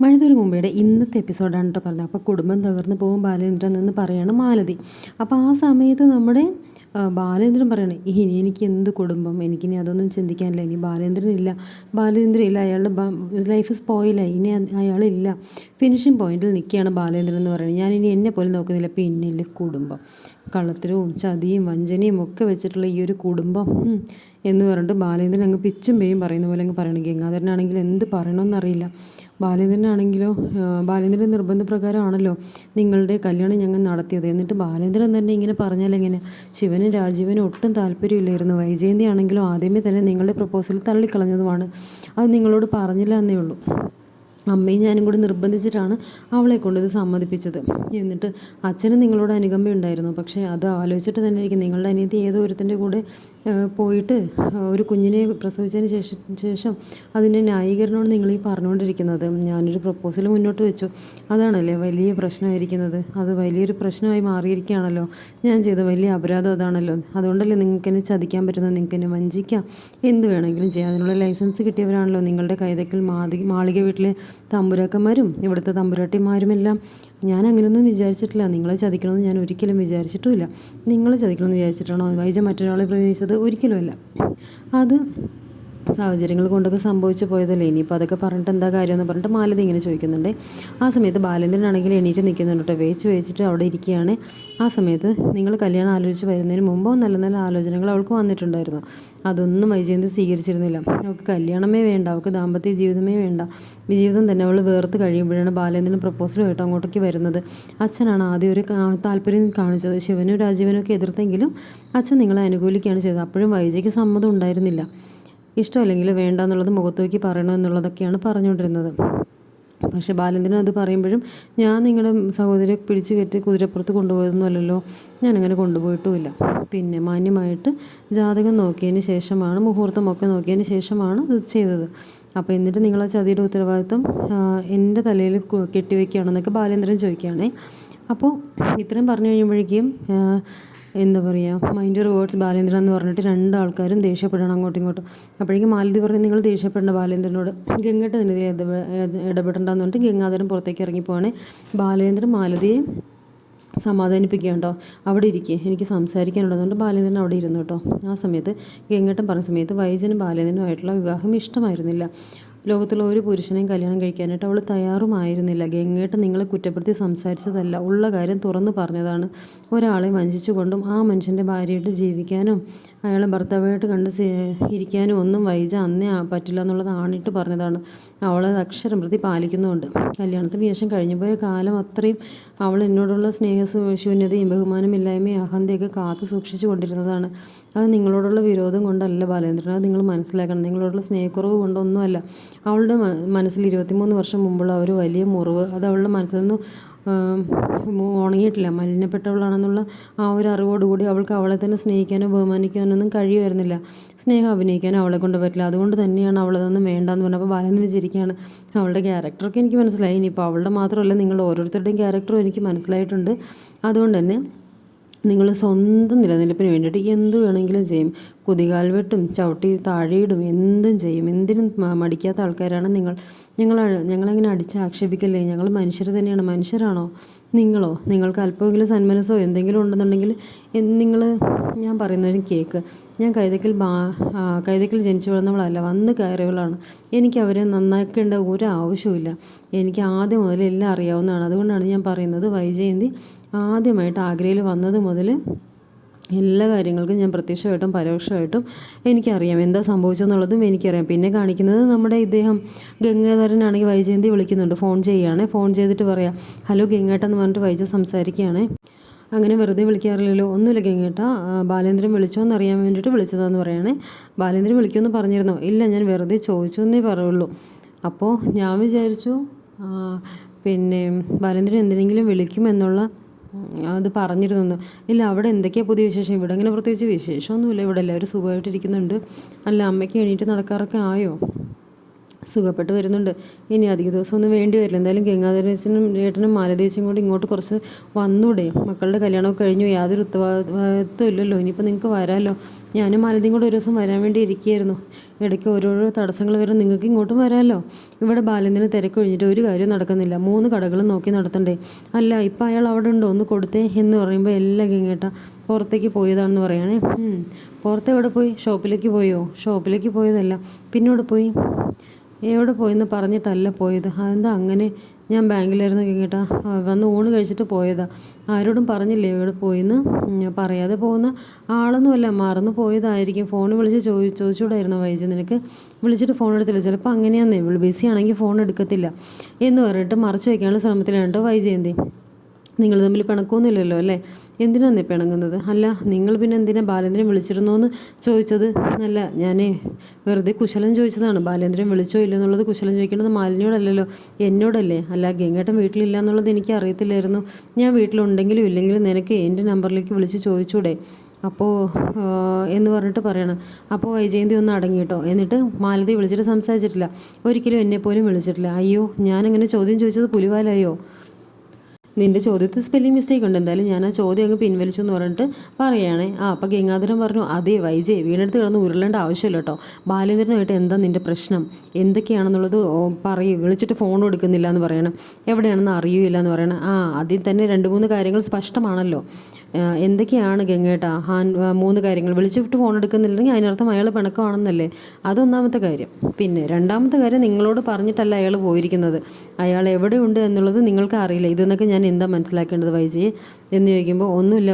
മഴതൊരു മുമ്പയുടെ ഇന്നത്തെ എപ്പിസോഡാണ് കേട്ടോ പറഞ്ഞത്. അപ്പോൾ കുടുംബം തകർന്നു പോകും ബാലേന്ദ്രൻ എന്ന് പറയാണ് മാലതി. അപ്പോൾ ആ സമയത്ത് നമ്മുടെ ബാലേന്ദ്രൻ പറയണേ ഇനി എനിക്ക് എന്ത് കുടുംബം? എനിക്കിനി അതൊന്നും ചിന്തിക്കാനില്ല. ഇനി ബാലേന്ദ്രൻ ഇല്ല. ബാലേന്ദ്രൻ ഇല്ല. അയാളുടെ ലൈഫ് സ്പോയിലായി. ഇനി അയാളില്ല ഫിനിഷിംഗ് പോയിന്റിൽ നിൽക്കുകയാണ് ബാലേന്ദ്രൻ എന്ന് പറയുന്നത് ഞാൻ ഇനി എന്നെ പോലും നോക്കുന്നില്ല. പിന്നില്ല കുടുംബം. കള്ളത്തരവും ചതിയും വഞ്ചനയും ഒക്കെ വെച്ചിട്ടുള്ള ഈ ഒരു കുടുംബം എന്ന് പറഞ്ഞിട്ട് ബാലേന്ദ്രൻ അങ്ങ് പിച്ചും പേയും പറയുന്ന പോലെ അങ്ങ് പറയണം. ഗംഗാധരനാണെങ്കിൽ എന്ത് പറയണമെന്നറിയില്ല ബാലേന്ദ്രനാണെങ്കിലോ ബാലേന്ദ്രന്റെ നിർബന്ധപ്രകാരമാണല്ലോ നിങ്ങളുടെ കല്യാണം ഞങ്ങൾ നടത്തിയത്. എന്നിട്ട് ബാലേന്ദ്രൻ തന്നെ ഇങ്ങനെ പറഞ്ഞാൽ എങ്ങനെ? ശിവനും രാജീവനും ഒട്ടും താല്പര്യമില്ലായിരുന്നു. വൈജയന്തി ആണെങ്കിലോ ആദ്യമേ തന്നെ നിങ്ങളുടെ പ്രപ്പോസൽ തള്ളിക്കളഞ്ഞതുമാണ്. അത് നിങ്ങളോട് പറഞ്ഞില്ല എന്നേ ഉള്ളൂ. അമ്മയും ഞാനും കൂടി നിർബന്ധിച്ചിട്ടാണ് അവളെ കൊണ്ട് ഇത് സമ്മതിപ്പിച്ചത്. എന്നിട്ട് അച്ഛന് നിങ്ങളോട് അനുകമ്പ ഉണ്ടായിരുന്നു പക്ഷേ അത് ആലോചിച്ചിട്ട് തന്നെ ഇരിക്കും. നിങ്ങളുടെ അനിയത്തി ഏതോ ഒരുത്തിന്റെ കൂടെ പോയിട്ട് ഒരു കുഞ്ഞിനെ പ്രസവിച്ചതിന് ശേഷം ശേഷം അതിന്റെ ന്യായീകരണമാണ് നിങ്ങൾ ഈ പറഞ്ഞുകൊണ്ടിരിക്കുന്നത്. ഞാനൊരു പ്രപ്പോസൽ മുന്നോട്ട് വെച്ചു. അതാണല്ലേ വലിയ പ്രശ്നമായിരിക്കുന്നത്. അത് വലിയൊരു പ്രശ്നമായി മാറിയിരിക്കുകയാണല്ലോ. ഞാൻ ചെയ്ത വലിയ അപരാധം അതാണല്ലോ. അതുകൊണ്ടല്ലേ നിങ്ങൾക്ക് എന്നെ ചതിക്കാൻ പറ്റുന്നത്? നിങ്ങൾക്ക് എന്നെ വഞ്ചിക്കാം. എന്ത് വേണമെങ്കിലും ചെയ്യാം. അതിനുള്ള ലൈസൻസ് കിട്ടിയവരാണല്ലോ നിങ്ങളുടെ കൈതക്കൽ മാതി മാളിക വീട്ടിലെ തമ്പുരാക്കന്മാരും ഇവിടുത്തെ തമ്പുരാട്ടിമാരുമെല്ലാം. ഞാൻ അങ്ങനെയൊന്നും വിചാരിച്ചിട്ടില്ല. നിങ്ങളെ ചതിക്കണമെന്ന് ഞാൻ ഒരിക്കലും വിചാരിച്ചിട്ടുമില്ല. നിങ്ങളെ ചതിക്കണമെന്ന് വിചാരിച്ചിട്ടാണോ? വൈജ മറ്റൊരാളെ പ്രണയിച്ചത്? ഒരിക്കലുമല്ല. അത് സാഹചര്യങ്ങൾ കൊണ്ടൊക്കെ സംഭവിച്ചു പോയതല്ലേ? ഇനിയിപ്പോൾ അതൊക്കെ പറഞ്ഞിട്ട് എന്താ കാര്യമെന്ന് പറഞ്ഞിട്ട് മാലതി ഇങ്ങനെ ചോദിക്കുന്നുണ്ട്. ആ സമയത്ത് ബാലേന്ദ്രനാണെങ്കിൽ എണീറ്റ് നിൽക്കുന്നുണ്ട് കേട്ടോ വേച്ച് വേച്ചിട്ട് അവിടെ ഇരിക്കുകയാണ്. ആ സമയത്ത് നിങ്ങൾ കല്യാണം ആലോചിച്ച് വരുന്നതിന് മുമ്പോ നല്ല നല്ല ആലോചനകൾ അവൾക്ക് വന്നിട്ടുണ്ടായിരുന്നു. അതൊന്നും വൈജയന്തി സ്വീകരിച്ചിരുന്നില്ല. അവൾക്ക് കല്യാണമേ വേണ്ട അവൾക്ക് ദാമ്പത്യ ജീവിതമേ വേണ്ട. ജീവിതം തന്നെ അവൾ വേർത്ത് കഴിയുമ്പോഴാണ് ബാലേന്ദ്രൻ പ്രപ്പോസലുമായിട്ട് അങ്ങോട്ടേക്ക് വരുന്നത്. അച്ഛനാണ് ആദ്യം ഒരു താല്പര്യം കാണിച്ചത്. ശിവനും രാജീവനും ഒക്കെ എതിർത്തെങ്കിലും അച്ഛൻ നിങ്ങളെ അനുകൂലിക്കുകയാണ് ചെയ്തത്. അപ്പോഴും വൈജയ്ക്ക് സമ്മതം ഉണ്ടായിരുന്നില്ല. ഇഷ്ടമല്ലെങ്കിൽ വേണ്ട എന്നുള്ളത് മുഖത്ത് നോക്കി പറയണം എന്നുള്ളതൊക്കെയാണ് പറഞ്ഞുകൊണ്ടിരുന്നത്. പക്ഷേ ബാലേന്ദ്രൻ അത് പറയുമ്പോഴും ഞാൻ നിങ്ങളുടെ സഹോദരിയെ പിടിച്ചു കയറ്റി കുതിരപ്പുറത്ത് കൊണ്ടുപോയതൊന്നുമല്ലല്ലോ ഞാനങ്ങനെ കൊണ്ടുപോയിട്ടുമില്ല. പിന്നെ മാന്യമായിട്ട് ജാതകം നോക്കിയതിന് ശേഷമാണ് മുഹൂർത്തമൊക്കെ നോക്കിയതിന് ശേഷമാണ് ഇത് ചെയ്തത്. അപ്പോൾ എന്നിട്ട് നിങ്ങൾ ആ ചതിയുടെ ഉത്തരവാദിത്വം എന്റെ തലയിൽ കെട്ടിവെക്കുകയാണെന്നൊക്കെ ബാലേന്ദ്രൻ ചോദിക്കുകയാണേ. അപ്പോൾ ഇത്രയും പറഞ്ഞു കഴിയുമ്പോഴേക്കും എന്താ പറയുക മൈൻഡ് റിവേർഡ്സ് ബാലേന്ദ്രൻ എന്ന് പറഞ്ഞിട്ട് രണ്ട് ആൾക്കാരും ദേഷ്യപ്പെടണം അങ്ങോട്ടും ഇങ്ങോട്ടും. അപ്പോഴേക്കും മാലതി പറഞ്ഞു നിങ്ങൾ ദേഷ്യപ്പെടേണ്ട ബാലേന്ദ്രനോട്. ഗംഗട്ട് നിന്നെ ഇടപെടേണ്ടെന്ന് പറഞ്ഞിട്ട് ഗംഗാധരൻ പുറത്തേക്ക് ഇറങ്ങി ബാലേന്ദ്രൻ മാലതിയെ സമാധാനിപ്പിക്കുകയുണ്ടോ അവിടെ ഇരിക്കുക എനിക്ക് സംസാരിക്കാനുള്ളതുകൊണ്ട് ബാലേന്ദ്രൻ അവിടെ ഇരുന്നു കേട്ടോ. ആ സമയത്ത് ഗംഗട്ടൻ പറഞ്ഞ സമയത്ത് വൈജനും ബാലേന്ദ്രനുമായിട്ടുള്ള വിവാഹം ഇഷ്ടമായിരുന്നില്ല. ലോകത്തുള്ള ഒരു പുരുഷനെയും കല്യാണം കഴിക്കാനായിട്ട് അവൾ തയ്യാറുമായിരുന്നില്ല. ഗംഗേട്ട് നിങ്ങളെ കുറ്റപ്പെടുത്തി സംസാരിച്ചതല്ല. ഉള്ള കാര്യം തുറന്നു പറഞ്ഞതാണ്. ഒരാളെ വഞ്ചിച്ചുകൊണ്ടും ആ മനുഷ്യന്റെ ഭാര്യയായിട്ട് ജീവിക്കാനും അയാളെ ഭർത്താവായിട്ട് കണ്ട് ഇരിക്കാനും ഒന്നും വൈജ അന്നേ പറ്റില്ല എന്നുള്ളത് ആണിട്ട് പറഞ്ഞതാണ്. അവളത് അക്ഷരം പ്രതി പാലിക്കുന്നുണ്ട് കല്യാണത്തിന് ശേഷം കഴിഞ്ഞുപോയ കാലം അത്രയും അവൾ എന്നോടുള്ള സ്നേഹ ശൂന്യതയും ബഹുമാനമില്ലായ്മയും അഹന്തയൊക്കെ കാത്തു സൂക്ഷിച്ചു കൊണ്ടിരുന്നതാണ് അത് നിങ്ങളോടുള്ള വിരോധം കൊണ്ടല്ല ബാലേന്ദ്രൻ. അത് നിങ്ങൾ മനസ്സിലാക്കണം. നിങ്ങളോടുള്ള സ്നേഹക്കുറവ് കൊണ്ടൊന്നുമല്ല. അവളുടെ മനസ്സിൽ ഇരുപത്തിമൂന്ന് വർഷം മുമ്പുള്ള ഒരു വലിയ മുറിവ് അത് അവളുടെ മനസ്സിൽ നിന്ന് ഉണങ്ങിയിട്ടില്ല. മലിനപ്പെട്ടവളാണെന്നുള്ള ആ ഒരു അറിവോടുകൂടി അവൾക്ക് അവളെ തന്നെ സ്നേഹിക്കാനോ ബഹുമാനിക്കാനോ ഒന്നും കഴിയുമായിരുന്നില്ല. സ്നേഹം അഭിനയിക്കാനോ അവളെ കൊണ്ട് പറ്റില്ല. അതുകൊണ്ട് തന്നെയാണ് അവളതൊന്നും വേണ്ടാന്ന് പറഞ്ഞപ്പോൾ ബാലേന്ദ്രൻ ചിരിക്കുകയാണ്. അവളുടെ ക്യാരക്ടറൊക്കെ എനിക്ക് മനസ്സിലായി. ഇനിയിപ്പോൾ അവളുടെ മാത്രമല്ല നിങ്ങൾ ഓരോരുത്തരുടെയും ക്യാരക്ടറും എനിക്ക് മനസ്സിലായിട്ടുണ്ട്. അതുകൊണ്ട് തന്നെ നിങ്ങൾ സ്വന്തം നിലനിൽപ്പിന് വേണ്ടിയിട്ട് എന്ത് വേണമെങ്കിലും ചെയ്യും. കുതികാൽ വെട്ടും ചവിട്ടി താഴെയിടും എന്തും ചെയ്യും. എന്തിനും മടിക്കാത്ത ആൾക്കാരാണ് നിങ്ങൾ. ഞങ്ങൾ ഞങ്ങളെങ്ങനെ അടിച്ച് ആക്ഷേപിക്കല്ലേ? ഞങ്ങൾ മനുഷ്യർ തന്നെയാണ്. മനുഷ്യരാണോ? നിങ്ങളോ? നിങ്ങൾക്ക് അല്പമെങ്കിലും സന്മനസ്സോ എന്തെങ്കിലും ഉണ്ടെന്നുണ്ടെങ്കിൽ നിങ്ങൾ ഞാൻ പറയുന്നൊരു കേക്ക്. ഞാൻ കൈതക്കൽ ബാ കൈതക്കൽ ജനിച്ചു വളർന്നവളല്ല. വന്ന് കയറിയവളാണ്. എനിക്ക് അവരെ നന്നാക്കേണ്ട ഒരു ആവശ്യമില്ല എനിക്ക് ആദ്യം മുതൽ എല്ലാം അറിയാവുന്നതാണ്. അതുകൊണ്ടാണ് ഞാൻ പറയുന്നത് വൈജയന്തി ആദ്യമായിട്ട് ആഗ്രയിൽ വന്നത് മുതൽ എല്ലാ കാര്യങ്ങൾക്കും ഞാൻ പ്രത്യക്ഷമായിട്ടും പരോക്ഷമായിട്ടും എനിക്കറിയാം. എന്താ സംഭവിച്ചെന്നുള്ളതും എനിക്കറിയാം. പിന്നെ കാണിക്കുന്നത് നമ്മുടെ ഇദ്ദേഹം ഗംഗാധരനാണെങ്കിൽ വൈജയന്തി വിളിക്കുന്നുണ്ട്. ഫോൺ ചെയ്യുകയാണ് ഫോൺ ചെയ്തിട്ട് പറയാം ഹലോ ഗംഗേട്ടെന്ന് പറഞ്ഞിട്ട് വൈജ സംസാരിക്കുകയാണ്. അങ്ങനെ വെറുതെ വിളിക്കാറില്ലല്ലോ. ഒന്നുമില്ല ഗംഗേട്ട. ബാലേന്ദ്രൻ വിളിച്ചോന്ന് അറിയാൻ വേണ്ടിയിട്ട് വിളിച്ചതാന്ന് പറയണേ. ബാലേന്ദ്രൻ വിളിക്കുമെന്ന് പറഞ്ഞിരുന്നോ. ഇല്ല ഞാൻ വെറുതെ ചോദിച്ചു എന്നേ പറയുള്ളൂ. അപ്പോൾ ഞാൻ വിചാരിച്ചു പിന്നെ ബാലേന്ദ്രൻ എന്തിനെങ്കിലും വിളിക്കുമെന്നുള്ള അത് പറഞ്ഞിരുന്നു. ഇല്ല അവിടെ എന്തൊക്കെയാണ് പുതിയ വിശേഷം? ഇവിടെ അങ്ങനെ പ്രത്യേകിച്ച് വിശേഷമൊന്നുമില്ല. ഇവിടെ എല്ലാവരും സുഖമായിട്ടിരിക്കുന്നുണ്ട്. അല്ല അമ്മയ്ക്ക് എണീറ്റ് നടക്കാറൊക്കെ ആയോ? സുഖപ്പെട്ട് വരുന്നുണ്ട്. ഇനി അധിക ദിവസമൊന്നും വേണ്ടി വരില്ല. എന്തായാലും ഗംഗാധരേശനും ഏട്ടനും മാലദേശം കൂടി ഇങ്ങോട്ട് കുറച്ച് വന്നൂടെ. മക്കളുടെ കല്യാണമൊക്കെ കഴിഞ്ഞു. യാതൊരു ഉത്തരവാദിത്വം ഇല്ലല്ലോ. ഇനിയിപ്പോൾ നിങ്ങൾക്ക് വരാമല്ലോ ഞാനും മാലതിയും കൂടെ ഒരു ദിവസം വരാൻ വേണ്ടി ഇരിക്കുകയായിരുന്നു. ഇടയ്ക്ക് ഓരോരോ തടസ്സങ്ങൾ വരും നിങ്ങൾക്ക് ഇങ്ങോട്ടും വരാമല്ലോ. ഇവിടെ ബാലന്തിന് തിരക്ക് കഴിഞ്ഞിട്ട് ഒരു കാര്യവും നടക്കുന്നില്ല. മൂന്ന് കടകളും നോക്കി നടത്തണ്ടേ. അല്ല ഇപ്പം അയാൾ അവിടെ ഉണ്ടോ? ഒന്ന് കൊടുത്തേ എന്ന് പറയുമ്പോൾ എല്ലാം കിങ്ങേട്ട പുറത്തേക്ക് പോയതാണെന്ന് പറയണേ. പുറത്ത് എവിടെ പോയി? ഷോപ്പിലേക്ക് പോയോ? ഷോപ്പിലേക്ക് പോയതല്ല. പിന്നോട് പോയി? എവിടെ പോയെന്ന് പറഞ്ഞിട്ടല്ല പോയത്. അതെന്താ അങ്ങനെ? ഞാൻ ബാങ്കിലായിരുന്നു കേട്ടാ വന്ന് ഊണ് കഴിച്ചിട്ട് പോയതാ. ആരോടും പറഞ്ഞില്ലേ ഇവിടെ പോയിന്ന്? പറയാതെ പോകുന്ന ആളൊന്നുമല്ല. മറന്നു പോയതായിരിക്കും. ഫോൺ വിളിച്ച് ചോദി ചോദിച്ചുകൂടായിരുന്നു വൈജി നിനക്ക്? വിളിച്ചിട്ട് ഫോൺ എടുത്തില്ല. ചിലപ്പോൾ അങ്ങനെയാന്നേ. ബിസി ആണെങ്കിൽ ഫോൺ എടുക്കത്തില്ല. എന്ന് പറഞ്ഞിട്ട് മറച്ചു വയ്ക്കാനുള്ള ശ്രമത്തിലാണ് കേട്ടോ വൈജയന്തി നിങ്ങൾ തമ്മിൽ പിണക്കൊന്നുമില്ലല്ലോ അല്ലേ? എന്തിനാന്നേ പിണങ്ങുന്നത്? അല്ല നിങ്ങൾ പിന്നെ എന്തിനാ ബാലേന്ദ്രൻ വിളിച്ചിരുന്നോ എന്ന് ചോദിച്ചത്? അല്ല ഞാനേ വെറുതെ കുശലം ചോദിച്ചതാണ്. ബാലേന്ദ്രൻ വിളിച്ചോ ഇല്ലെന്നുള്ളത് കുശലം ചോദിക്കേണ്ടത് മാലിന്യോടല്ലല്ലോ എന്നോടല്ലേ? അല്ല ഗംഗേട്ടൻ വീട്ടിലില്ല എന്നുള്ളത് എനിക്ക് അറിയത്തില്ലായിരുന്നു ഞാൻ വീട്ടിലുണ്ടെങ്കിലും ഇല്ലെങ്കിലും നിനക്ക് എന്റെ നമ്പറിലേക്ക് വിളിച്ച് ചോദിച്ചൂടെ? അപ്പോൾ എന്ന് പറഞ്ഞിട്ട് പറയണം. അപ്പോൾ വൈജയന്തി ഒന്ന് അടങ്ങിയിട്ടോ എന്നിട്ട് മാലതി വിളിച്ചിട്ട് സംസാരിച്ചിട്ടില്ല. ഒരിക്കലും എന്നെപ്പോലും വിളിച്ചിട്ടില്ല. അയ്യോ ഞാനങ്ങനെ ചോദ്യം ചോദിച്ചത് പുലിവാലായോ? നിന്റെ ചോദ്യത്തിൽ സ്പെല്ലിംഗ് മിസ്റ്റേക്ക് ഉണ്ട്. എന്തായാലും ഞാൻ ആ ചോദ്യം അങ്ങ് പിൻവലിച്ചു എന്ന് പറഞ്ഞിട്ട് പറയുകയാണേ ആ അപ്പം ഗംഗാധരൻ പറഞ്ഞു അതേ വൈജയ് വീണെടുത്ത് കിടന്ന് ഉരുളേണ്ട ആവശ്യമില്ല കേട്ടോ ബാലേന്ദ്രനുമായിട്ട് എന്താ നിന്റെ പ്രശ്നം? എന്തൊക്കെയാണെന്നുള്ളത് പറയും. വിളിച്ചിട്ട് ഫോൺ എടുക്കുന്നില്ല എന്ന് പറയണം. എവിടെയാണെന്ന് അറിയില്ല എന്ന് പറയണം. ആ ആദ്യം തന്നെ രണ്ട് മൂന്ന് കാര്യങ്ങൾ സ്പഷ്ടമാണല്ലോ. എന്തൊക്കെയാണ് ഗംഗേട്ട? ഹാൻ മൂന്ന് കാര്യങ്ങൾ. വിളിച്ചിട്ട് ഫോൺ എടുക്കുന്നില്ലെങ്കിൽ അതിനർത്ഥം അയാൾ പിണക്കമാണെന്നല്ലേ? അതൊന്നാമത്തെ കാര്യം. പിന്നെ രണ്ടാമത്തെ കാര്യം നിങ്ങളോട് പറഞ്ഞിട്ടല്ല അയാൾ പോയിരിക്കുന്നത്. അയാൾ എവിടെയുണ്ട് എന്നുള്ളത് നിങ്ങൾക്ക് അറിയില്ല. ഇതെന്നൊക്കെ ഞാൻ എന്താ മനസ്സിലാക്കേണ്ടത് വൈജി? എന്ന് ചോദിക്കുമ്പോൾ ഒന്നുമില്ല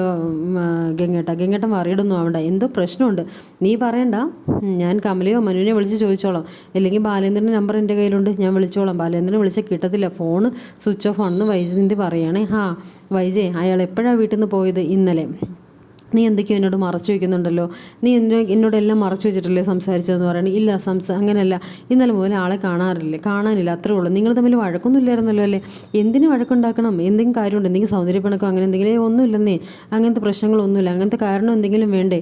ഗംഗേട്ട. ഗംഗേട്ടൻ വറിയിടൊന്നും ആവണ്ട. എന്തോ പ്രശ്നമുണ്ട്. നീ പറയണ്ട. ഞാൻ കമലയോ മനുവിനെ വിളിച്ച് ചോദിച്ചോളാം. അല്ലെങ്കിൽ ബാലേന്ദ്രന്റെ നമ്പർ എന്റെ കയ്യിലുണ്ട്. ഞാൻ വിളിച്ചോളാം. ബാലേന്ദ്രനെ വിളിച്ചാൽ കിട്ടത്തില്ല. ഫോൺ സ്വിച്ച് ഓഫ് ആണെന്ന് വൈജയന്തി പറയണേ. ഹാ വൈജയ് അയാൾ എപ്പോഴാണ് വീട്ടിൽ നിന്ന് പോയത്? ഇന്നലെ. നീ എന്തൊക്കെയോ എന്നോട് മറച്ചു വയ്ക്കുന്നുണ്ടല്ലോ നീ എന്നോ എന്നോടെല്ലാം മറച്ചു വെച്ചിട്ടല്ലേ സംസാരിച്ചതെന്ന് പറയണം? ഇല്ല സംസ അങ്ങനെയല്ല. ഇന്നലെ മുതൽ ആളെ കാണാറില്ലേ? കാണാനില്ല അത്രേ ഉള്ളൂ. നിങ്ങൾ തമ്മിൽ വഴക്കൊന്നും ഇല്ലായിരുന്നല്ലോ അല്ലേ? എന്തിനു വഴക്കുണ്ടാക്കണം? എന്തെങ്കിലും കാര്യമുണ്ട്? എന്തെങ്കിലും സൗന്ദര്യപ്പണക്കോ? അങ്ങനെ എന്തെങ്കിലും ഒന്നുമില്ലെന്നേ. അങ്ങനത്തെ പ്രശ്നങ്ങളൊന്നുമില്ല. അങ്ങനത്തെ കാരണം എന്തെങ്കിലും വേണ്ടേ?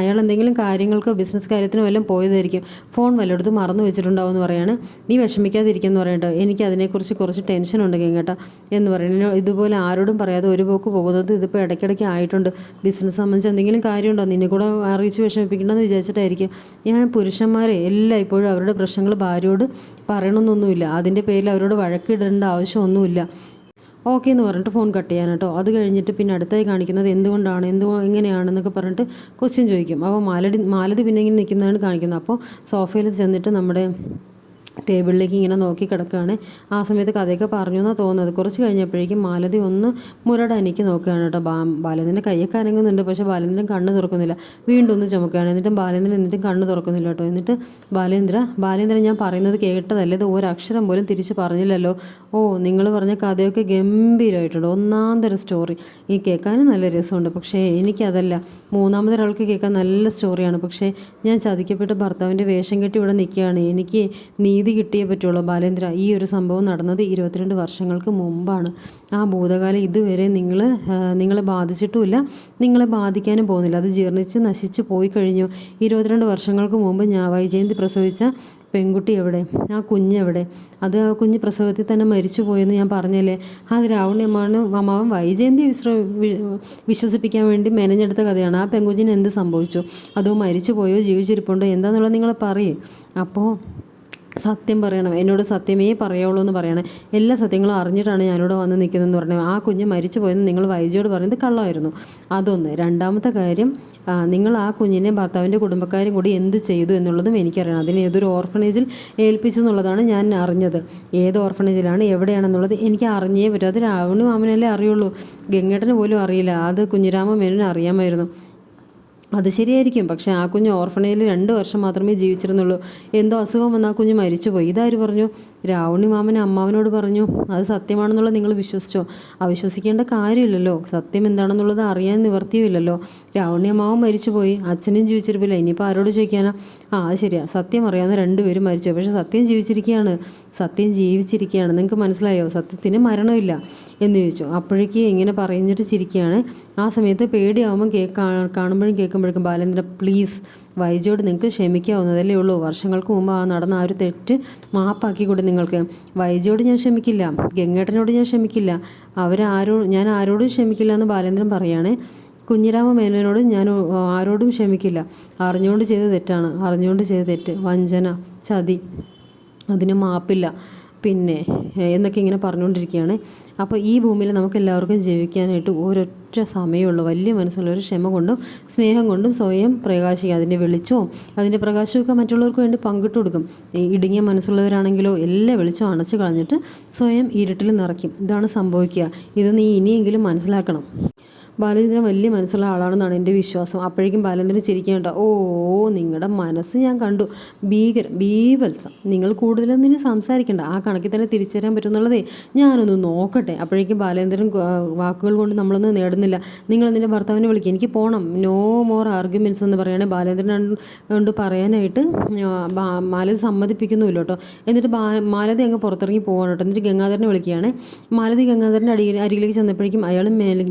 അയാൾ എന്തെങ്കിലും കാര്യങ്ങൾക്കോ ബിസിനസ് കാര്യത്തിനോ എല്ലാം പോയതായിരിക്കും. ഫോൺ വല്ലയിടത്തും മറന്നു വെച്ചിട്ടുണ്ടാവും എന്ന് പറയാണ്. നീ വിഷമിക്കാതിരിക്കുമെന്ന് പറയട്ടോ. എനിക്ക് അതിനെക്കുറിച്ച് കുറച്ച് ടെൻഷൻ ഉണ്ട് കേട്ടോ എന്ന് പറയുന്നത് ഇതുപോലെ ആരോടും പറയാതെ ഒരു പോക്ക് പോകുന്നത് ഇതിപ്പോൾ ഇടയ്ക്കിടയ്ക്ക് ആയിട്ടുണ്ട്. ബിസിനസ് സംബന്ധിച്ച് എന്തെങ്കിലും കാര്യമുണ്ടോ? നിന്നെ കൂടെ അറിയിച്ച് വിഷമിപ്പിക്കണമെന്ന് വിചാരിച്ചിട്ടായിരിക്കും. ഞാൻ പുരുഷന്മാരെ എല്ലാം ഇപ്പോഴും അവരുടെ പ്രശ്നങ്ങൾ ഭാര്യയോട് പറയണമെന്നൊന്നുമില്ല. അതിന്റെ പേരിൽ അവരോട് വഴക്കിടേണ്ട ആവശ്യമൊന്നുമില്ല. ഓക്കെ എന്ന് പറഞ്ഞിട്ട് ഫോൺ കട്ട് ചെയ്യാൻ കേട്ടോ. അത് കഴിഞ്ഞിട്ട് പിന്നെ അടുത്തായി കാണിക്കുന്നത് എന്തുകൊണ്ടാണ് എന്തു എങ്ങനെയാണെന്നൊക്കെ പറഞ്ഞിട്ട് ക്വസ്റ്റ്യൻ ചോദിക്കും. അപ്പോൾ മാലടി മാലതി പിന്നെ ഇങ്ങനെ നിൽക്കുന്നതാണ് കാണിക്കുന്നത്. അപ്പോൾ സോഫയിൽ ചെന്നിട്ട് നമ്മുടെ ടേബിളിലേക്ക് ഇങ്ങനെ നോക്കി കിടക്കുകയാണ്. ആ സമയത്ത് കഥയൊക്കെ പറഞ്ഞു എന്നാണ് തോന്നുന്നത്. കുറച്ച് കഴിഞ്ഞപ്പോഴേക്കും മാലതി ഒന്ന് മുരടനിക്ക് നോക്കുകയാണ് കേട്ടോ. ബാ ബാലേന്ദ്രന്റെ കയ്യൊക്കെ അനങ്ങുന്നുണ്ട്. പക്ഷേ ബാലേന്ദ്രൻ കണ്ണ് തുറക്കുന്നില്ല. വീണ്ടും ഒന്ന് ചുമക്കുകയാണ്. എന്നിട്ടും ബാലേന്ദ്രൻ എന്നിട്ടും കണ്ണ് തുറക്കുന്നില്ല കേട്ടോ. എന്നിട്ട് ബാലേന്ദ്ര ബാലേന്ദ്രൻ ഞാൻ പറയുന്നത് കേട്ടതല്ലേ? ഇത് ഒരക്ഷരം പോലും തിരിച്ച് പറഞ്ഞില്ലല്ലോ. ഓ നിങ്ങൾ പറഞ്ഞ കഥയൊക്കെ ഗംഭീരമായിട്ടുണ്ട്. ഒന്നാം തരം സ്റ്റോറി ഈ കേൾക്കാനും നല്ല രസമുണ്ട്. പക്ഷേ എനിക്കതല്ല. മൂന്നാമതൊരാൾക്ക് കേൾക്കാൻ നല്ല സ്റ്റോറിയാണ് പക്ഷേ ഞാൻ ചതിക്കപ്പെട്ട ഭർത്താവിന്റെ വേഷം കെട്ടി ഇവിടെ നിൽക്കുകയാണ്. എനിക്ക് നീതി കിട്ടിയേ പറ്റുള്ളൂ. ബാലേന്ദ്ര ഈ ഒരു സംഭവം നടന്നത് ഇരുപത്തിരണ്ട് വർഷങ്ങൾക്ക് മുമ്പാണ്. ആ ഭൂതകാലം ഇതുവരെ നിങ്ങൾ നിങ്ങളെ ബാധിച്ചിട്ടുമില്ല. നിങ്ങളെ ബാധിക്കാനും പോകുന്നില്ല. അത് ജീർണിച്ച് നശിച്ചു പോയി കഴിഞ്ഞു. ഇരുപത്തിരണ്ട് വർഷങ്ങൾക്ക് മുമ്പ് ഞാവായി ജയന്തി പ്രസവിച്ച പെൺകുട്ടി എവിടെ? ആ കുഞ്ഞെവിടെ അത് ആ കുഞ്ഞ് പ്രസവത്തിൽ തന്നെ മരിച്ചു പോയെന്ന് ഞാൻ പറഞ്ഞല്ലേ? അത് രാവണിയമ്മാണ് അമ്മാവൻ വൈജയന്തി വിശ്ര വിശ്വസിപ്പിക്കാൻ വേണ്ടി മെനഞ്ഞെടുത്ത കഥയാണ്. ആ പെൺകുഞ്ഞിന് എന്ത് സംഭവിച്ചു? അതോ മരിച്ചു പോയോ? ജീവിച്ചിരിപ്പുണ്ടോ? എന്താണെന്നുള്ളത് നിങ്ങൾ പറയേ. അപ്പോൾ സത്യം പറയണം. എന്നോട് സത്യമേ പറയുള്ളൂ എന്ന് പറയണം. എല്ലാ സത്യങ്ങളും അറിഞ്ഞിട്ടാണ് ഞാനിവിടെ വന്ന് നിൽക്കുന്നതെന്ന് പറഞ്ഞത്. ആ കുഞ്ഞ് മരിച്ചു പോയെന്ന് നിങ്ങൾ വൈജിയോട് പറയുന്നത് കള്ളമായിരുന്നു. അതൊന്ന്. രണ്ടാമത്തെ കാര്യം നിങ്ങൾ ആ കുഞ്ഞിനെ ഭർത്താവിന്റെ കുടുംബക്കാരും കൂടി എന്ത് ചെയ്തു എന്നുള്ളതും എനിക്കറിയണം. അതിന് ഏതൊരു ഓർഫനേജിൽ ഏൽപ്പിച്ചു എന്നുള്ളതാണ് ഞാൻ അറിഞ്ഞത്. ഏത് ഓർഫനേജിലാണ് എവിടെയാണെന്നുള്ളത് എനിക്ക് അറിഞ്ഞേ പറ്റും. അത് രാവണു മാമനല്ലേ അറിയുള്ളൂ. ഗംഗേട്ടന് പോലും അറിയില്ല. അത് കുഞ്ഞിരാമ മേനോന് അറിയാമായിരുന്നു. അത് ശരിയായിരിക്കും. പക്ഷേ ആ കുഞ്ഞ് ഓർഫണയിൽ രണ്ട് വർഷം മാത്രമേ ജീവിച്ചിരുന്നുള്ളൂ. എന്തോ അസുഖം വന്ന് ആ കുഞ്ഞ് മരിച്ചുപോയി. ഇതാര് പറഞ്ഞു? രാവണി മാമൻ അമ്മാവനോട് പറഞ്ഞു അത് സത്യമാണെന്നുള്ളത് നിങ്ങൾ വിശ്വസിച്ചോ? അവിശ്വസിക്കേണ്ട കാര്യമില്ലല്ലോ. സത്യം എന്താണെന്നുള്ളത് അറിയാൻ നിവർത്തിയുമില്ലല്ലോ. രാവണി അമ്മാവൻ മരിച്ചുപോയി. അച്ഛനും ജീവിച്ചിരിപ്പില്ല. ഇനിയിപ്പോൾ ആരോട് ചോദിക്കാനാ? ആ അത് ശരിയാ. സത്യം അറിയാവുന്ന രണ്ടുപേരും മരിച്ചു. പക്ഷെ സത്യം ജീവിച്ചിരിക്കുകയാണ്. സത്യം ജീവിച്ചിരിക്കുകയാണ്. നിങ്ങൾക്ക് മനസ്സിലായോ? സത്യത്തിന് മരണമില്ല. എന്ന് ചോദിച്ചു. അപ്പോഴേക്ക് ഇങ്ങനെ പറഞ്ഞിട്ട് ചിരിക്കുകയാണ്. ആ സമയത്ത് പേടിയാവുമ്പോൾ കേക്ക് കാണുമ്പോഴും കേൾക്കുമ്പോഴേക്കും ബാലേന്ദ്ര പ്ലീസ് വൈജയോട് നിങ്ങൾക്ക് ക്ഷമിക്കാവുന്നതല്ലേ ഉള്ളൂ. വർഷങ്ങൾക്ക് മുമ്പ് ആ നടന്ന ആ ഒരു തെറ്റ് മാപ്പാക്കി കൂടെ നിങ്ങൾക്ക്. വൈജയോട് ഞാൻ ക്ഷമിക്കില്ല. ഗംഗേട്ടനോട് ഞാൻ ക്ഷമിക്കില്ല. അവരാരോ ഞാൻ ആരോടും ക്ഷമിക്കില്ല എന്ന് ബാലേന്ദ്രൻ പറയുകയാണേ കുഞ്ഞിരാമ മേനോനോട് ഞാൻ ആരോടും ക്ഷമിക്കില്ല. അറിഞ്ഞുകൊണ്ട് ചെയ്ത തെറ്റാണ്. അറിഞ്ഞുകൊണ്ട് ചെയ്ത തെറ്റ്. വഞ്ചന. ചതി. അതിന് മാപ്പില്ല. പിന്നെ എന്നൊക്കെ ഇങ്ങനെ പറഞ്ഞുകൊണ്ടിരിക്കുകയാണ്. അപ്പോൾ ഈ ഭൂമിയിൽ നമുക്ക് എല്ലാവർക്കും ജീവിക്കാനായിട്ട് ഒരൊറ്റ സമയമുള്ള. വലിയ മനസ്സുള്ള ഒരു ക്ഷമ കൊണ്ടും സ്നേഹം കൊണ്ടും സ്വയം പ്രകാശിക്കുക അതിന്റെ വെളിച്ചവും അതിന്റെ പ്രകാശമൊക്കെ മറ്റുള്ളവർക്ക് വേണ്ടി പങ്കിട്ട് കൊടുക്കും. ഇടുങ്ങിയ മനസ്സുള്ളവരാണെങ്കിലോ എല്ലാ വെളിച്ചവും അണച്ചു കളഞ്ഞിട്ട് സ്വയം ഇരുട്ടിൽ നിറയ്ക്കും. ഇതാണ് സംഭവിക്കുക. ഇത് നീ ഇനിയെങ്കിലും മനസ്സിലാക്കണം. ബാലചന്ദ്രൻ വലിയ മനസ്സുള്ള ആളാണെന്നാണ് എന്റെ വിശ്വാസം. അപ്പോഴേക്കും ബാലചന്ദ്രൻ ചിരിക്കേണ്ട ഓ നിങ്ങളുടെ മനസ്സ് ഞാൻ കണ്ടു. ഭീകരം ബീവത്സം നിങ്ങൾ കൂടുതലൊന്നും സംസാരിക്കണ്ട. ആ കണക്കിൽ തന്നെ തിരിച്ചുതരാൻ പറ്റുമെന്നുള്ളതേ ഞാനൊന്ന് നോക്കട്ടെ. അപ്പോഴേക്കും ബാലേന്ദ്രൻ വാക്കുകൾ കൊണ്ട് നമ്മളൊന്നും നേടുന്നില്ല. നിങ്ങൾ നിന്റെ ഭർത്താവിനെ വിളിക്കുക എനിക്ക് പോകണം നോ മോർ ആർഗ്യുമെന്റ്സ് എന്ന് പറയുകയാണെങ്കിൽ ബാലേന്ദ്രൻ കൊണ്ട് പറയാനായിട്ട് മാലതി സമ്മതിപ്പിക്കുന്നുമില്ല കേട്ടോ. എന്നിട്ട് മാലതി അങ്ങ് പുറത്തിറങ്ങി പോവാണ് കേട്ടോ. എന്നിട്ട് ഗംഗാധരനെ വിളിക്കുകയാണ്. മാലതി ഗംഗാധരന്റെ അടിയിൽ അരികിലേക്ക് ചെന്നപ്പോഴേക്കും അയാൾ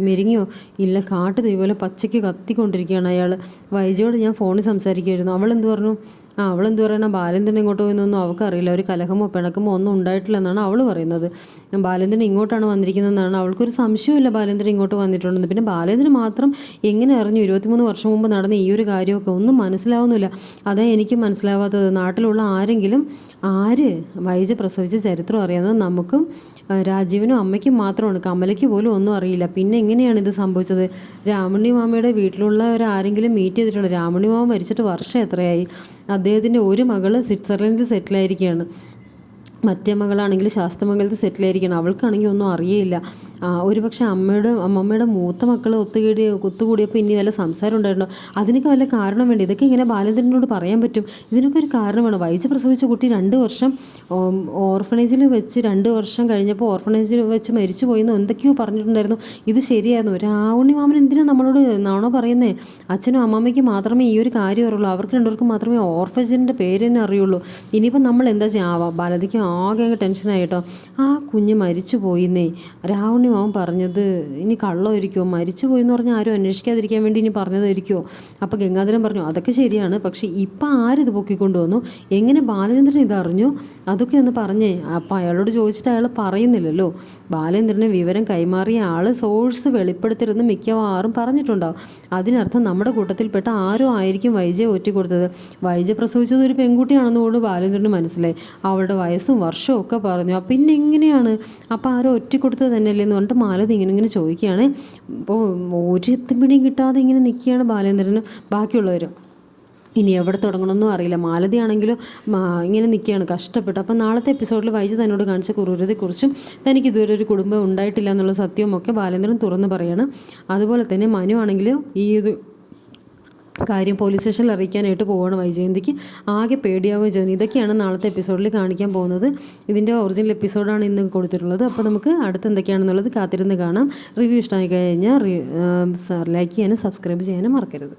മെരുങ്ങിയോ ഇല്ല കാട്ട് ഇതുപോലെ പച്ചയ്ക്ക് കത്തിക്കൊണ്ടിരിക്കുകയാണ് അയാൾ വൈജയോട് ഞാൻ ഫോണിൽ സംസാരിക്കുമായിരുന്നു അവൾ എന്ത് പറഞ്ഞു? ആ അവൾ എന്ത് പറയണ ബാലേന്ദ്രൻ ഇങ്ങോട്ട് പോയെന്നൊന്നും അവൾക്കറിയില്ല. ഒരു കലഹമോ പിണക്കമോ ഒന്നും ഉണ്ടായിട്ടില്ല എന്നാണ് അവൾ പറയുന്നത്. ഞാൻ ബാലേന്ദ്രൻ ഇങ്ങോട്ടാണ് വന്നിരിക്കുന്നതെന്നാണ് അവൾക്കൊരു സംശയമില്ല ബാലേന്ദ്രൻ ഇങ്ങോട്ട് വന്നിട്ടുണ്ടെന്ന്. പിന്നെ ബാലേന്ദ്രൻ മാത്രം എങ്ങനെ അറിഞ്ഞു? ഇരുപത്തിമൂന്ന് വർഷം മുമ്പ് നടന്ന ഈ ഒരു കാര്യമൊക്കെ ഒന്നും മനസ്സിലാവുന്നില്ല. അതേ എനിക്ക് മനസ്സിലാവാത്തത്. നാട്ടിലുള്ള ആരെങ്കിലും ആര് വൈജ പ്രസവിച്ച ചരിത്രം അറിയാവുന്നത് നമുക്കും രാജീവനും അമ്മയ്ക്കും മാത്രമാണ്. കമലയ്ക്ക് പോലും ഒന്നും അറിയില്ല. പിന്നെ എങ്ങനെയാണ് ഇത് സംഭവിച്ചത്? രാമണി മാമയുടെ വീട്ടിലുള്ള ആരെങ്കിലും മീറ്റ് ചെയ്തിട്ടുണ്ടോ? രാമണി മാമ മരിച്ചിട്ട് വർഷം എത്രയായി? അദ്ദേഹത്തിന്റെ ഒരു മകൾ സ്വിറ്റ്സർലൻഡിൽ സെറ്റിൽ സെറ്റിലായിരിക്കുകയാണ് മറ്റേ മകളാണെങ്കിൽ ശാസ്ത്രമംഗലത്ത് സെറ്റിലായിരിക്കണം അവൾക്കാണെങ്കിൽ ഒന്നും അറിയില്ല ഒരു പക്ഷേ അമ്മയുടെ അമ്മമ്മയുടെ മൂത്ത മക്കൾ ഒത്തുകൂടി ഒത്തുകൂടിയപ്പോൾ ഇനി വല്ല സംസാരം ഉണ്ടായിരുന്നോ? അതിനൊക്കെ വല്ല കാരണം വേണ്ടി? ഇതൊക്കെ ഇങ്ങനെ ബാലചന്ദ്രനോട് പറയാൻ പറ്റും. ഇതിനൊക്കെ ഒരു കാരണമാണ്? വൈജ് പ്രസവിച്ച കുട്ടി രണ്ട് വർഷം ഓർഫണേജിൽ വെച്ച് രണ്ട് വർഷം കഴിഞ്ഞപ്പോൾ ഓർഫണേജിൽ വെച്ച് മരിച്ചു പോയെന്ന് എന്തൊക്കെയോ പറഞ്ഞിട്ടുണ്ടായിരുന്നു. ഇത് ശരിയായിരുന്നു. രാവണി മാമൻ എന്തിനാണ് നമ്മളോട് നാണോ പറയുന്നേ? അച്ഛനും അമ്മമ്മയ്ക്ക് മാത്രമേ ഈ ഒരു കാര്യം അറിയുള്ളൂ. അവർക്ക് രണ്ടുപേർക്കും മാത്രമേ ഓർഫേജിന്റെ പേര് തന്നെ അറിയുള്ളൂ. ഇനിയിപ്പോൾ നമ്മൾ എന്താ ചെയ്യാം? ബാലതിക്ക് ആകെ ടെൻഷനായിട്ടോ ആ കുഞ്ഞ് മരിച്ചു പോയിന്നേ. രാവുണ്ണി അവൻ പറഞ്ഞത് ഇനി കള്ളമായിരിക്കുമോ മരിച്ചു പോയെന്ന് പറഞ്ഞാൽ ആരും അന്വേഷിക്കാതിരിക്കാൻ വേണ്ടി ഇനി പറഞ്ഞതായിരിക്കുമോ അപ്പോൾ ഗംഗാധരൻ പറഞ്ഞു അതൊക്കെ ശരിയാണ്. പക്ഷേ ഇപ്പം ആരിത് പൊക്കിക്കൊണ്ടുവന്നു എങ്ങനെ ബാലചന്ദ്രൻ ഇതറിഞ്ഞു? അതൊക്കെ ഒന്ന് പറഞ്ഞേ. അപ്പം അയാളോട് ചോദിച്ചിട്ട് അയാൾ പറയുന്നില്ലല്ലോ. ബാലചന്ദ്രന് വിവരം കൈമാറിയ ആൾ സോഴ്സ് വെളിപ്പെടുത്തരുതെന്ന് മിക്കവാറും പറഞ്ഞിട്ടുണ്ടാവും. അതിനർത്ഥം നമ്മുടെ കൂട്ടത്തിൽപ്പെട്ട ആരും ആയിരിക്കും വൈജയെ ഒറ്റിക്കൊടുത്തത്. വൈജ പ്രസവിച്ചത് ഒരു പെൺകുട്ടിയാണെന്ന് കൂടി ബാലചന്ദ്രന് മനസ്സിലായി. അവളുടെ വയസ്സും വർഷവും ഒക്കെ പറഞ്ഞു. പിന്നെ എങ്ങനെയാണ്? അപ്പോൾ ആരോ ഒറ്റിക്കൊടുത്തത് തന്നെയല്ലേ എന്ന് പറഞ്ഞിട്ട് മാലതി ഇങ്ങനെ ഇങ്ങനെ ചോദിക്കുകയാണ്. അപ്പോൾ ഒരു എത്തുമ്പിടിയും കിട്ടാതെ ഇങ്ങനെ നിൽക്കുകയാണ് ബാലേന്ദ്രനും ബാക്കിയുള്ളവരും. ഇനി എവിടെ തുടങ്ങണമെന്നും അറിയില്ല. മാലതി ആണെങ്കിലും ഇങ്ങനെ നിൽക്കുകയാണ് കഷ്ടപ്പെട്ട്. അപ്പം നാളത്തെ എപ്പിസോഡിൽ വൈജു തന്നോട് കാണിച്ച ക്രൂരതയെക്കുറിച്ചും തനിക്ക് ഇതുവരെ ഒരു കുടുംബം ഉണ്ടായിട്ടില്ല എന്നുള്ള സത്യവുമൊക്കെ ബാലേന്ദ്രൻ തുറന്നു പറയാണ്. അതുപോലെ തന്നെ മനു ആണെങ്കിലും ഈ ഇത് കാര്യം പോലീസ് സ്റ്റേഷനിൽ അറിയിക്കാനായിട്ട് പോവാണ് വൈജയന്തിക്ക് ആകെ പേടിയാവുകയും ചെയ്യുന്നു ഇതൊക്കെയാണ് നാളത്തെ എപ്പിസോഡിൽ കാണിക്കാൻ പോകുന്നത്. ഇതിന്റെ ഒറിജിനൽ എപ്പിസോഡാണ് ഇന്ന് കൊടുത്തിട്ടുള്ളത്. അപ്പോൾ നമുക്ക് അടുത്ത് എന്തൊക്കെയാണെന്നുള്ളത് കാത്തിരുന്ന് കാണാം. റിവ്യൂ ഇഷ്ടമായി കഴിഞ്ഞാൽ ലൈക്ക് ചെയ്യാനും സബ്സ്ക്രൈബ് ചെയ്യാനും മറക്കരുത്.